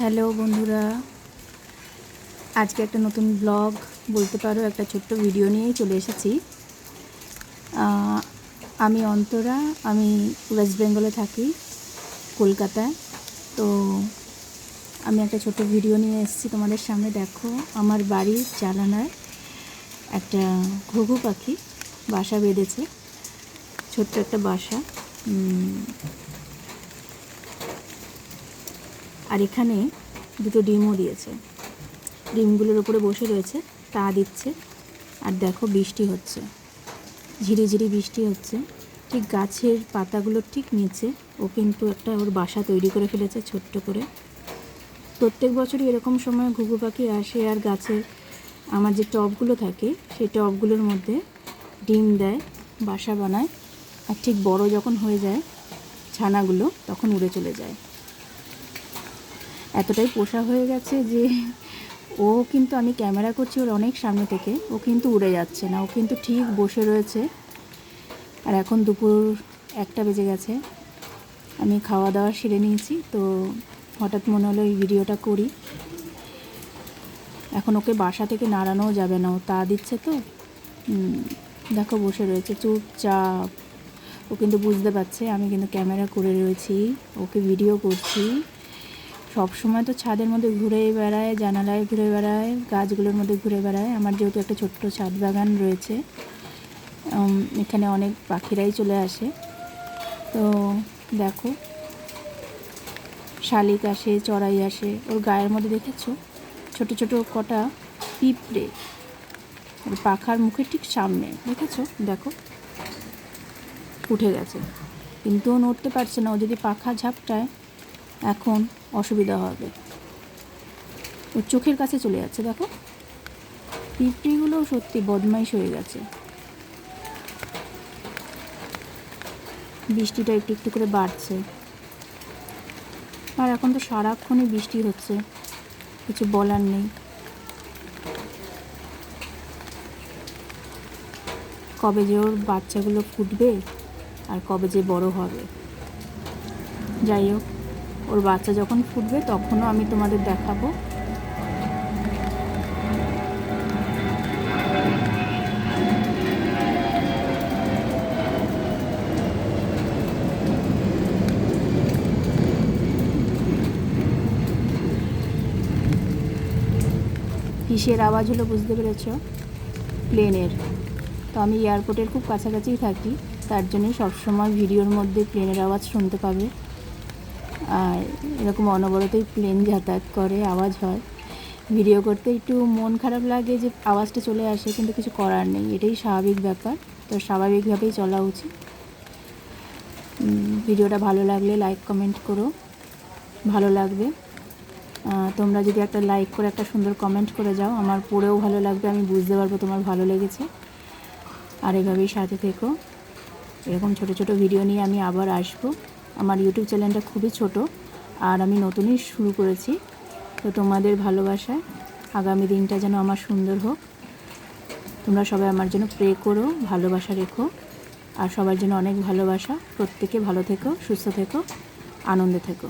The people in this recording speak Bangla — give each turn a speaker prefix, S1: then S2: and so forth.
S1: হ্যালো বন্ধুরা, আজকে একটা নতুন ব্লগ, বলতে পারো একটা ছোট্ট ভিডিও নিয়েই চলে এসেছি। আমি অন্তরা, আমি ওয়েস্ট বেঙ্গলে থাকি, কলকাতায়। তো আমি একটা ছোট ভিডিও নিয়ে এসেছি, তোমাদের সামনে দেখো, আমার বাড়ির জানালায় একটা ঘুঘু পাখি বাসা বেঁধেছে, ছোট্ট একটা বাসা। আর এখানে দুটো ডিমও দিয়েছে। ডিমগুলোর উপরে বসে রয়েছে, তা দিচ্ছে। আর দেখো বৃষ্টি হচ্ছে। ঝিরিঝিরি বৃষ্টি হচ্ছে। ঠিক গাছের পাতাগুলোর ঠিক নিচে। ও কিন্তু একটা ওর বাসা তৈরি করে ফেলেছে ছোট্ট করে। প্রত্যেক বছরই এরকম সময় ঘুঘু পাখি আসে আর গাছের আমার যে টবগুলো থাকে, সেই টবগুলোর মধ্যে ডিম দেয়, বাসা বানায়। আর ঠিক বড় যখন হয়ে যায় ছানাগুলো, তখন উড়ে চলে যায়। এতটাই পোষা হয়ে গেছে যে ও কিন্তু আমি ক্যামেরা করছি ওর অনেক সামনে থেকে। ও কিন্তু উড়ে যাচ্ছে না, ও কিন্তু ঠিক বসে রয়েছে। আর এখন দুপুর একটা বেজে গেছে। আমি খাওয়া দাওয়া সেরে নিয়েছি, তো হঠাৎ মনে হলো এই ভিডিওটা করি। এখন ওকে বাসা থেকে নাড়ানোও যাবে না, ও তা দিচ্ছে তো। দেখো বসে রয়েছে, চুপচাপ। ও কিন্তু বুঝতে পারছে, আমি কিন্তু ক্যামেরা করে রয়েছি, ওকে ভিডিও করছি। সব সময় তো ছাদের মধ্যে ঘুরে বেড়ায়, জানালায় ঘুরে বেড়ায়, গাছগুলোর মধ্যে ঘুরে বেড়ায়। আমার যেহেতু একটা ছোট্ট ছাদ বাগান রয়েছে এখানে অনেক পাখিরাই চলে আসে। তো দেখো, শালিক আসে, চড়াই আসে, ওর গায়ের মধ্যে দেখেছ? ছোট ছোট কটা পিঁপড়ে, ওর পাখার মুখের ঠিক সামনে, দেখেছ? দেখো, উঠে গেছে। কিন্তু ও নড়তে পারছে না, ও যদি পাখা ঝাপটায় এখন অসুবিধা হবে। ওর চোখের কাছে চলে যাচ্ছে, দেখো। পিঁপড়িগুলোও সত্যি বদমাইশ হয়ে গেছে। বৃষ্টিটা একটু একটু করে বাড়ছে। আর এখন তো সারাক্ষণই বৃষ্টি হচ্ছে, কিছু বলার নেই। কবে যে ওর বাচ্চাগুলো ফুটবে আর কবে যে বড় হবে। যাই হোক। ওর বাচ্চা যখন ফুটবে, তখনও আমি তোমাদের দেখাবো। কিসের আওয়াজ হলো, বুঝতে পেরেছ? প্লেনের। তো আমি এয়ারপোর্টের খুব কাছাকাছিই থাকি, তার জন্যই সবসময় ভিডিওর মধ্যে প্লেনের আওয়াজ শুনতে পাবে। আর এরকম অনবরতই প্লেন যাতায়াত করে, আওয়াজ হয়। ভিডিও করতে একটু মন খারাপ লাগে যে আওয়াজটা চলে আসে, কিন্তু কিছু করার নেই। এটাই স্বাভাবিক ব্যাপার। তো স্বাভাবিকভাবেই চলা উচিত। ভিডিওটা ভালো লাগলে লাইক কমেন্ট করো। ভালো লাগবে। তোমরা যদি একটা লাইক করে, একটা সুন্দর কমেন্ট করে যাও, আমার পড়েও ভালো লাগবে, আমি বুঝতে পারব তোমার ভালো লেগেছে। আর এভাবেই সাথে থেকো। এরকম ছোট ছোট ভিডিও নিয়ে আমি আবার আসব। আমার ইউটিউব চ্যানেলটা খুবই ছোট আর আমি নতুনই শুরু করেছি। তো তোমাদের ভালোবাসায় আগামী দিনটা যেন আমার সুন্দর হোক। তোমরা সবাই আমার জন্য প্রে করো, ভালোবাসা রেখো আর সবার জন্য অনেক ভালোবাসা। প্রত্যেকে ভালো থেকো, সুস্থ থেকো, আনন্দে থেকো।